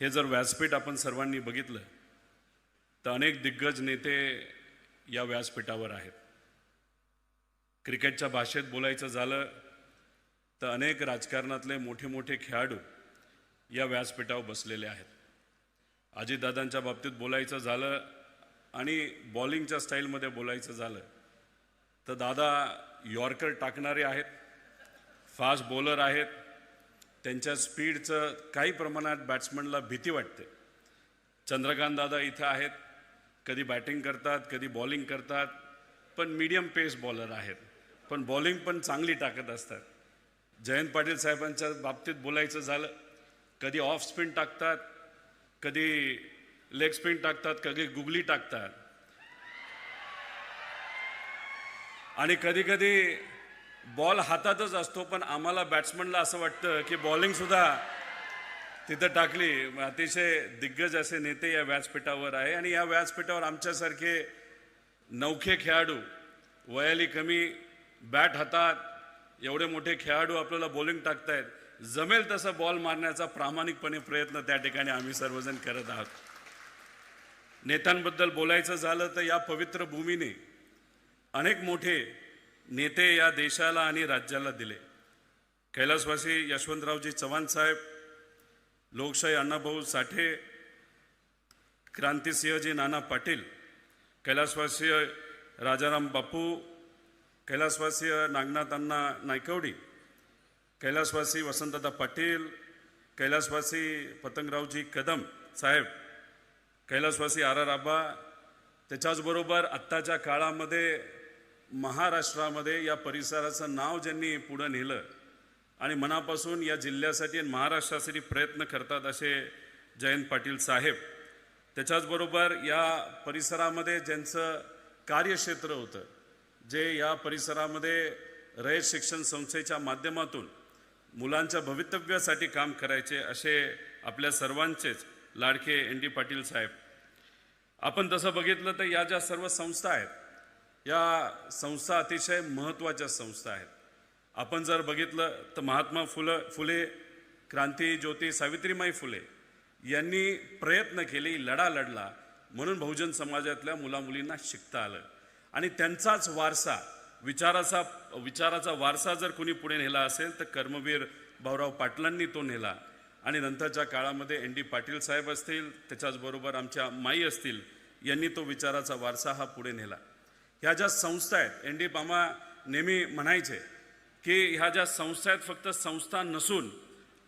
हे जर व्यासपीठ आपण सर्वांनी बघितलं तर अनेक दिग्गज नेते या व्यासपीठावर आहेत. क्रिकेटच्या भाषेत बोलायचं झालं तर अनेक राजकारणातले मोठे मोठे खेळाडू या व्यासपीठावर बसलेले आहेत. अजितदादांच्या बाबतीत बोलायचं झालं आणि बॉलिंगच्या स्टाईलमध्ये बोलायचं झालं तर दादा यॉर्कर टाकणारे आहेत फास्ट बॉलर आहेत त्यांच्या स्पीडचं काही प्रमाणात बॅट्समनला भीती वाटते. चंद्रकांत दादा इथं आहेत. कधी बॅटिंग करतात कधी बॉलिंग करतात. पण मीडियम पेस बॉलर आहेत. पण बॉलिंग पण चांगली टाकत असतात. जयंत पाटील साहेबांच्या बाबतीत बोलायचं झालं कधी ऑफ स्पिन टाकतात कधी लेग स्पिन टाकतात कधी गुगली टाकतात. आणि कधी कधी बॉल हातातच असतो पण आम्हाला बॅट्समनला असं वाटतं की बॉलिंगसुद्धा तिथं टाकली. अतिशय दिग्गज असे नेते या व्यासपीठावर आहे. आणि या व्यासपीठावर आमच्यासारखे नौखे खेळाडू वयाली कमी बॅट हातात एवढे मोठे खेळाडू आपल्याला बॉलिंग टाकतायत. जमेल तसा बॉल मारण्याचा प्रामाणिकपणे प्रयत्न त्या ठिकाणी आम्ही सर्वजण करत आहोत. नेत्यांबद्दल बोलायचं झालं तर या पवित्र भूमीने अनेक मोठे नेते या देशाला आणि राज्याला दिले. कैलासवासी यशवंतरावजी चव्हाण साहेब लोकशाही अण्णाभाऊ साठे क्रांतिसिंहजी नाना पाटील कैलासवासीय राजाराम बापू कैलासवासीय नागनाथ अण्णा नायकवडी कैलासवासी वसंतदा पाटील कैलासवासी पतंगरावजी कदम साहेब कैलासवासी आर आर आबा त्याच्याचबरोबर आत्ताच्या काळामध्ये महाराष्ट्रामध्ये या परिसराचं नाव ज्यांनी पुढं नेलं आणि मनापासून या जिल्ह्यासाठी आणि महाराष्ट्रासाठी प्रयत्न करतात असे जयंत पाटील साहेब त्याच्याचबरोबर या परिसरामध्ये ज्यांचं कार्यक्षेत्र होतं जे या परिसरामध्ये रयत शिक्षण संस्थेच्या माध्यमातून मुलांच्या भवितव्यासाठी काम करायचे असे आपल्या सर्वांचेच लाडके एन डी पाटील साहेब. आपण तसं बघितलं तर या ज्या सर्व संस्था आहेत या संस्था अतिशय महत्त्वाच्या संस्था आहेत. आपण जर बघितलं तर महात्मा फुलं फुले क्रांती ज्योती सावित्रीमाई फुले यांनी प्रयत्न केले लढा लढला. म्हणून बहुजन समाजातल्या मुलामुलींना शिकता आलं. आणि त्यांचाच वारसा विचाराचा विचाराचा वारसा जर कोणी पुढे नेला असेल तर कर्मवीर भाऊराव पाटलांनी तो नेला. आणि नंतरच्या काळामध्ये एन डी पाटील साहेब असतील त्याच्याचबरोबर आमच्या माई असतील यांनी तो विचाराचा वारसा हा पुढे नेला. ह्या ज्या संस्था आहेत एन डी पामा नेहमी म्हणायचे की ह्या ज्या संस्था आहेत फक्त संस्था नसून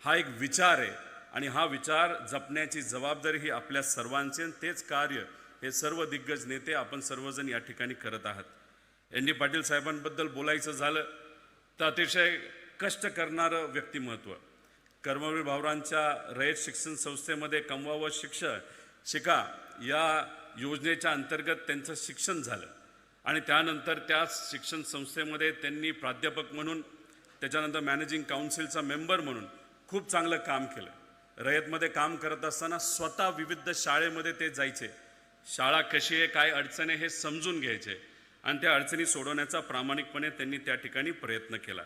हा एक विचार आहे. आणि हा विचार जपण्याची जबाबदारी ही आपल्या सर्वांची आणि तेच कार्य हे सर्व दिग्गज नेते आपण सर्वजण या ठिकाणी करत आहात. एन डी पाटील साहेबांबद्दल बोलायचं झालं तर अतिशय कष्ट करणारं व्यक्तिमत्व. कर्मवीर भावरांच्या रयत शिक्षण संस्थेमध्ये कमवावं शिक्षण शिका या योजनेच्या अंतर्गत त्यांचं शिक्षण झालं. आणि त्यानंतर त्या शिक्षण संस्थेमध्ये त्यांनी प्राध्यापक म्हणून त्याच्यानंतर मॅनेजिंग काउन्सिलचा मेंबर म्हणून खूप चांगलं काम केलं. रयतमध्ये काम करत असताना स्वतः विविध शाळेमध्ये ते जायचे. शाळा कशी आहे काय अडचण आहे हे समजून घ्यायचे. आणि त्या अडचणी सोडवण्याचा प्रामाणिकपणे त्यांनी त्या ठिकाणी प्रयत्न केला.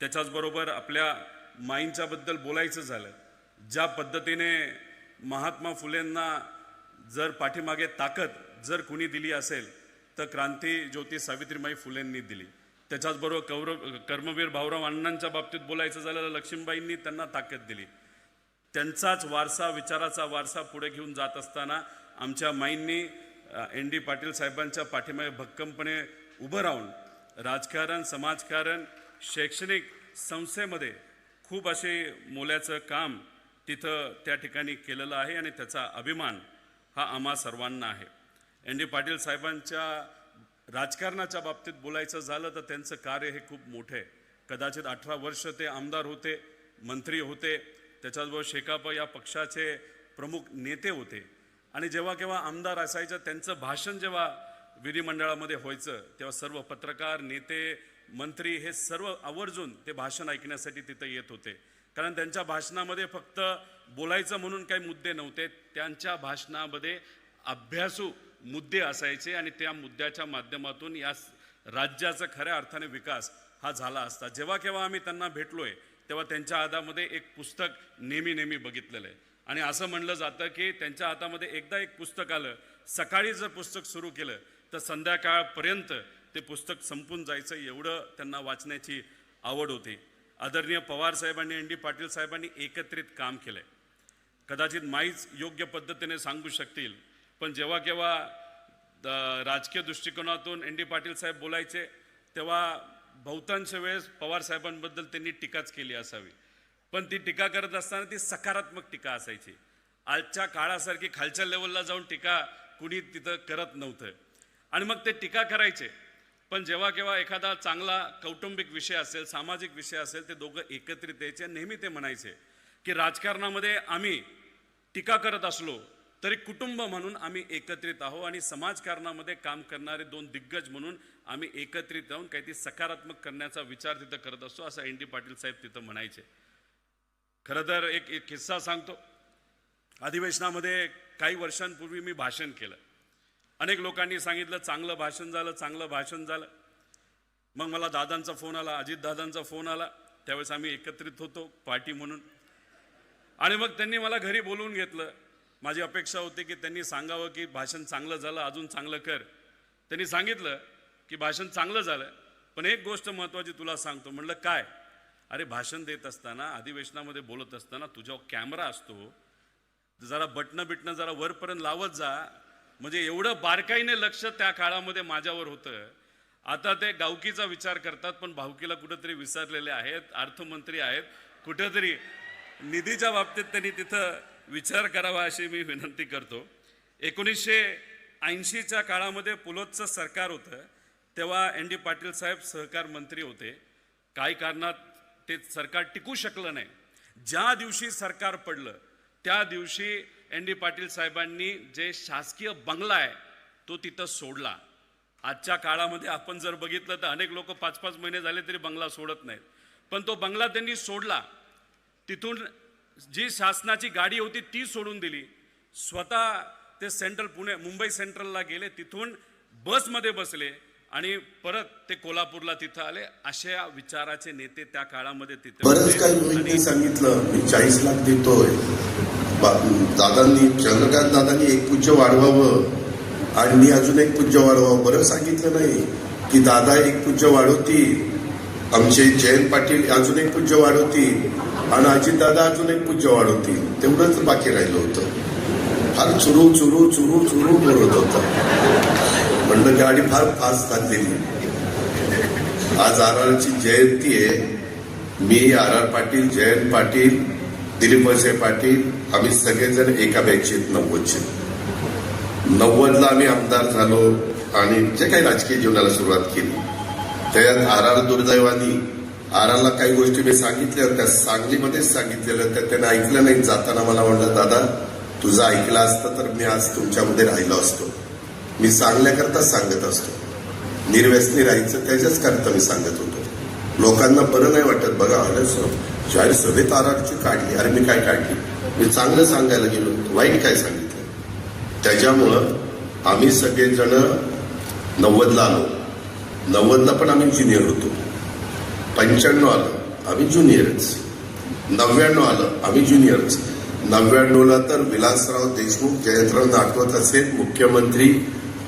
त्याच्याचबरोबर आपल्या माईंच्याबद्दल बोलायचं झालं. ज्या पद्धतीने महात्मा फुलेंना जर पाठीमागे ताकद जर कुणी दिली असेल तर क्रांती ज्योती सावित्रीबाई फुलेंनी दिली. त्याच्याचबरोबर कौरव कर्मवीर भाऊराव अण्णांच्या बाबतीत बोलायचं झालं लक्ष्मीबाईंनी त्यांना ताकद दिली. त्यांचाच वारसा विचाराचा वारसा पुढे घेऊन जात असताना आमच्या माईंनी एन डी पाटील साहेबांच्या पाठीमागे भक्कमपणे उभं राहून राजकारण समाजकारण शैक्षणिक संस्थेमध्ये खूप असे मोलाचं काम तिथं त्या ठिकाणी केलेलं आहे आणि त्याचा अभिमान हा आम्हा सर्वांना आहे. एन डी पाटील साहेबांच्या राजकारणाच्या बाबतीत बोलायचं झालं तर त्यांचं कार्य हे खूप मोठं आहे. कदाचित अठरा वर्ष ते आमदार होते मंत्री होते त्याच्याचबरोबर शेकाप या पक्षाचे प्रमुख नेते होते. आणि जेव्हा केव्हा आमदार असायचं त्यांचं भाषण जेव्हा विधिमंडळामध्ये व्हायचं तेव्हा सर्व पत्रकार नेते मंत्री हे सर्व आवर्जून ते भाषण ऐकण्यासाठी तिथं येत होते. कारण त्यांच्या भाषणामध्ये फक्त बोलायचं म्हणून काही मुद्दे नव्हते त्यांच्या भाषणामध्ये अभ्यासू मुद्दे असायचे आणि त्या मुद्द्याच्या माध्यमातून या राज्याचा खऱ्या अर्थाने विकास हा झाला असता. जेव्हा केव्हा आम्ही त्यांना भेटलोय तेव्हा त्यांच्या हातामध्ये एक पुस्तक नेहमी नेहमी बघितलेलं आहे. आणि असं म्हणलं जातं की त्यांच्या हातामध्ये एकदा एक पुस्तक आलं सकाळी जर पुस्तक सुरू केलं तर संध्याकाळपर्यंत ते पुस्तक संपून जायचं एवढं त्यांना वाचण्याची आवड होती. आदरणीय पवार साहेबांनी एन डी पाटील साहेबांनी एकत्रित काम केलंय. कदाचित माहीच योग्य पद्धतीने सांगू शकतील पण जेव्हा केव्हा राजकीय दृष्टिकोनातून एन डी पाटील साहेब बोलायचे तेव्हा बहुतांश वेळेस पवार साहेबांबद्दल त्यांनी टीकाच केली असावी. पण ती टीका करत असताना ती सकारात्मक टीका असायची. आजच्या काळासारखी खालच्या लेवलला जाऊन टीका कुणी तिथं करत नव्हतं. आणि मग ते टीका करायचे. पण जेव्हा केव्हा एखादा चांगला कौटुंबिक विषय असेल सामाजिक विषय असेल ते दोघं एकत्रित यायचे नेहमी ते म्हणायचे की राजकारणामध्ये आम्ही टीका करत असलो तरी कुटुंब म्हणून आम्ही एकत्रित आहो आणि समाजकारणामध्ये काम करणारे दोन दिग्गज म्हणून आम्ही एकत्रित राहून काहीतरी सकारात्मक करण्याचा विचार तिथं करत असतो असं एन डी पाटील साहेब तिथं म्हणायचे. खरं तर एक एक किस्सा सांगतो. अधिवेशनामध्ये काही वर्षांपूर्वी मी भाषण केलं. अनेक लोकांनी सांगितलं चांगलं भाषण झालं चांगलं भाषण झालं. मग मला दादांचा फोन आला अजित दादांचा फोन आला. त्यावेळेस आम्ही एकत्रित होतो पार्टी म्हणून. आणि मग त्यांनी मला घरी बोलवून घेतलं. माझी अपेक्षा होती की त्यांनी सांगावं की भाषण चांगलं झालं अजून चांगलं कर. त्यांनी सांगितलं की भाषण चांगलं झालं पण एक गोष्ट महत्त्वाची तुला सांगतो. म्हणलं काय? अरे भाषण देत असताना अधिवेशनामध्ये बोलत असताना तुझ्या कॅमेरा असतो. जरा बटणं बिटणं जरा वरपर्यंत लावत जा. म्हणजे एवढं बारकाईने लक्ष त्या काळामध्ये माझ्यावर होतं. आता ते गावकीचा विचार करतात पण भावकीला कुठंतरी विसरलेले आहेत अर्थमंत्री आहेत. कुठंतरी निधीच्या बाबतीत त्यांनी तिथं विचार करावा अशी मी विनंती करतो. एकोणीसशे ऐंशीच्या काळामध्ये पुलोतचं सरकार होतं तेव्हा एन डी पाटील साहेब सहकार मंत्री होते. काही कारणात ते सरकार टिकू शकलं नाही. ज्या दिवशी सरकार पडलं त्या दिवशी एन डी पाटील साहेबांनी जे शासकीय बंगला आहे तो तिथं सोडला. आजच्या काळामध्ये आपण जर बघितलं तर अनेक लोक पाच पाच महिने झाले तरी बंगला सोडत नाहीत. पण तो बंगला त्यांनी सोडला. तिथून जी शासनाची गाडी होती ती सोडून दिली. स्वतः ते सेंट्रल पुणे मुंबई सेंट्रलला गेले तिथून बसमध्ये बसले आणि परत ते कोल्हापूरला तिथं आले. अशा विचाराचे नेते त्या काळामध्ये तिथे बरंच. काही मोहितने सांगितलं मी चाळीस लाख देतोय. दादांनी चंद्रकांत दादांनी एक पूज्य वाढवावं आणि मी अजून एक पूज्य वाढवावं. बरं सांगितलं नाही की दादा एक पूज्य वाढवतील. आमचे जयंत पाटील अजून एक पूज्य होती आणि अजितदादा अजून एक पूज्य होती तेवढंच बाकी राहिलं होतं. फार चुरू चुरू चुरू चुरू बोलत होतं. म्हणलं गाडी फार फास्ट चाललेली. आज आर आरची जयंती आहे. मी आर आर पाटील जयंत पाटील दिलीप वळसे पाटील आम्ही सगळेजण एका बॅचेत नव्वदचे नव्वदला आम्ही आमदार झालो आणि जे काही राजकीय जीवनाला सुरुवात केली. त्यात आर आर दुर्दैवानी आर आरला काही गोष्टी मी सांगितल्या होत्या सांगलीमध्येच सांगितलेल्या होत्या त्याने ऐकलं नाही जाताना मला म्हणलं दादा तुझं ऐकलं असतं तर मी आज तुमच्यामध्ये राहिलो असतो. मी सांगण्याकरताच सांगत असतो. निर्व्यसनी राहायचं त्याच्याच करता मी सांगत होतो. लोकांना बरं नाही वाटत. बघा अरे सर जाहीर सभेत आरआरची काढली. अरे मी काय काढली? मी चांगलं सांगायला गेलो वाईट काय सांगितलं? त्याच्यामुळं आम्ही सगळेजण नव्वदला आलो. नव्वदला पण आम्ही ज्युनियर होतो. पंच्याण्णव आलं आम्ही ज्युनियरच नव्याण्णव आलं आम्ही ज्युनियरच नव्याण्णवला तर विलासराव देशमुख जयंतराव आठवत असेल मुख्यमंत्री.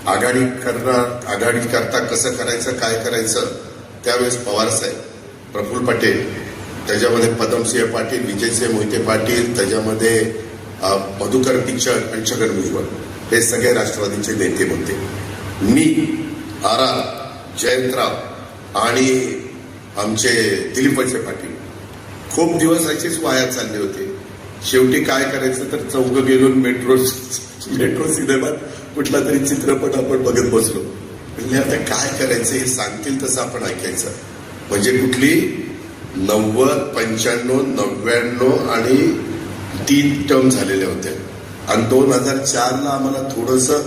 आघाडी करणार आघाडी करता कसं करायचं काय करायचं त्यावेळेस पवार साहेब प्रफुल्ल पटेल. त्याच्यामध्ये पदमसिंह पाटील विजयसिंह मोहिते पाटील त्याच्यामध्ये मधुकर टिचक आणि छगन भुजबळ. हे सगळे राष्ट्रवादीचे नेते होते. मी आरा आर जयंतराव आणि आमचे दिलीप पाटील. खूप दिवस असेच वाया चालले होते. शेवटी काय करायचं तर चौघ गेलो मेट्रो मेट्रो सिनेमात कुठला तरी चित्रपट आपण बघत बसलो. म्हणजे आता काय करायचं? हे सांगतील तसं आपण ऐकायचं. म्हणजे कुठली? नव्वद पंच्याण्णव नव्याण्णव आणि तीन टर्म झालेले होते. आणि दोन हजार चारला आम्हाला थोडंसं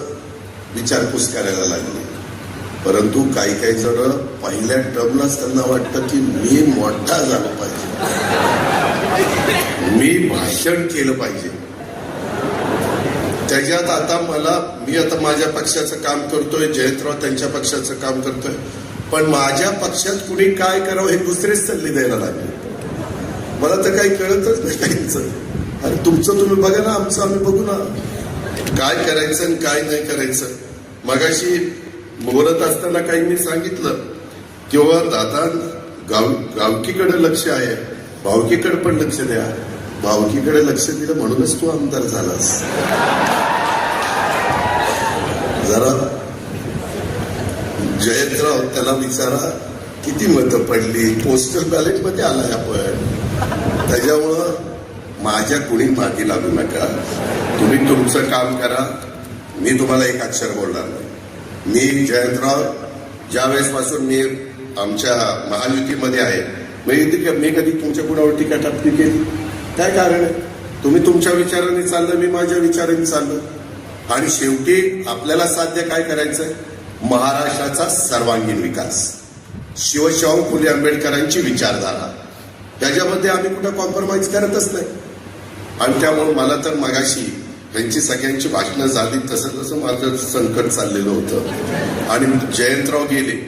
विचारपूस करायला लागली. परंतु काही काही जण पहिल्या टर्मलाच त्यांना वाटतं की मी मोठा झालो पाहिजे. मी भाषण केलं पाहिजे. त्याच्यात आता मला मी आता माझ्या पक्षाचं काम करतोय जयंतराव त्यांच्या पक्षाचं काम करतोय. पण माझ्या पक्षात कुणी काय करावं हे दुसरेच सल्ले द्यायला लागले. मला तर काही कळतच नाही काहीच अरे तुमचं तुम्ही बघा ना आमचं आम्ही बघू ना. काय करायचं आणि काय नाही करायचं. मगाशी बोलत असताना काही मी सांगितलं किंवा दादा गाव गावकीकडे लक्ष आहे भावकीकडे पण लक्ष द्या. भावकीकडे लक्ष दिलं म्हणूनच तू आमदार झालास. जरा जयंतराव त्याला विचारा किती मतं पडली? पोस्टल बॅलेटमध्ये आलाय आपण. त्याच्यामुळं माझ्या कुणी मागे लागू नका. तुम्ही तुमचं काम करा. मी तुम्हाला एक अक्षर बोलणार नाही. मी जयंतराव ज्यावेळेस पासून मी आमच्या महायुतीमध्ये आहे मी मी कधी तुमच्या कुणावर टीका टापणी केली. काय कारण आहे? तुम्ही तुमच्या विचाराने चाललं मी माझ्या विचाराने चाललो. आणि शेवटी आपल्याला साध्य काय करायचं महाराष्ट्राचा सर्वांगीण विकास. शिवशाहू फुले आंबेडकरांची विचारधारा. त्याच्यामध्ये आम्ही कुठं कॉम्प्रोमाइज करतच नाही. आणि त्यामुळे मला तर मगाशी यांची सगळ्यांची भाषणं झाली तसं तसं माझं संकट चाललेलं होतं. आणि जयंतराव गेले.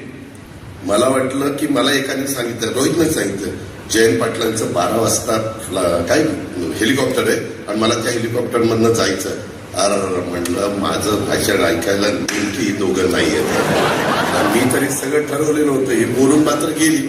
मला वाटलं की मला एकाने सांगितलं रोहितने सांगितलं जयंत पाटलांचं बारा वाजता काय हेलिकॉप्टर आहे आणि मला त्या हेलिकॉप्टरमधनं जायचं अर म्हणलं माझं भाषण ऐकायला नेमकी दोघं नाही आहेत मी तरी सगळं ठरवलेलं होतं. हे बोलून मात्र गेली.